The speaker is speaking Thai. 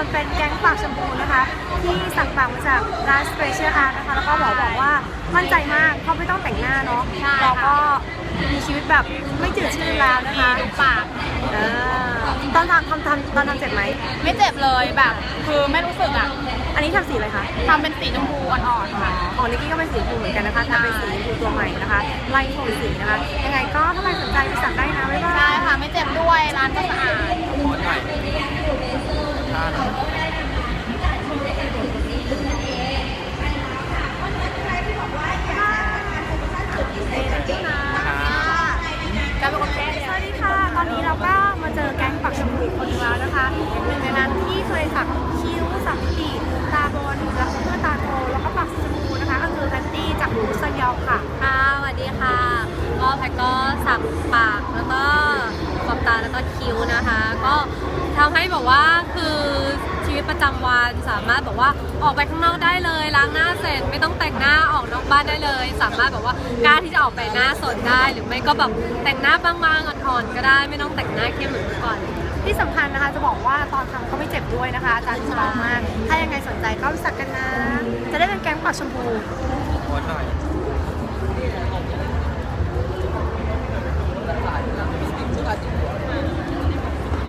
คนเป็นแก๊งปากชมพูนะคะ ที่สั่งปากมาจากร้าน Special Art นะคะ แล้วก็บอกบอกว่ามั่นใจมากเพราะไม่ต้องแต่งหน้าเนาะใช่ค่ะเราก็มีชีวิตแบบไม่จืดชืดแล้วนะคะดูปากเออตอนทำทำทำตอนทำเจ็บไหมไม่เจ็บเลยแบบ คือไม่รู้สึกอะอันนี้ทำสีอะไรคะทำเป็นสีชมพูอ่อนๆค่ะของนิกกี้ก็เป็นสีชมพูเหมือนกันนะคะทำเป็นสีชมพูตัวใหม่นะคะไล่โทนสีนะคะยังไงก็ถ้าใครสนใจไปสั่งได้นะบ๊ายบายใช่ค่ะไม่เจ็บด้วยร้านก็สะอาดจะเป็นคน แก้สวัสดีค่ะตอนนี้เราก็มาเจอแก๊งปักชมพูอีกคนหนึงแล้วนะคะหนึ่งในนั้นที่เคยสักคิ้วสักปีกตาบนแล้วก็เพื่อตาโตแล้วก็ปักชมพูนะคะก็คือแพตตี้จากบูซันยองค่ะค่ะสวัสดีค่ะก็แพทก็สักปากแล้วก็ขอบตาแล้วก็คิ้วนะคะ ก็ทำให้แบบว่าคือ ประจำวันสามารถแบบว่าออกไปข้างนอกได้เลยล้างหน้าเสร็จไม่ต้องแต่งหน้าออกนอกบ้านได้เลย สามารถแบบว่ากล้าที่จะออกไปหน้าสดได้ หรือไม่ก็แบบแต่งหน้าบางๆอ่อนๆก็ได้ ไม่ต้องแต่งหน้าเข้มเหมือนเมื่อก่อนที่สำคัญนะคะจะบอกว่าตอนทำก็ไม่เจ็บด้วยนะคะอาจารย์เบามาก ถ้ายังไงสนใจก็รู้สักกันนะ จะได้เป็นแก๊งปักชมพู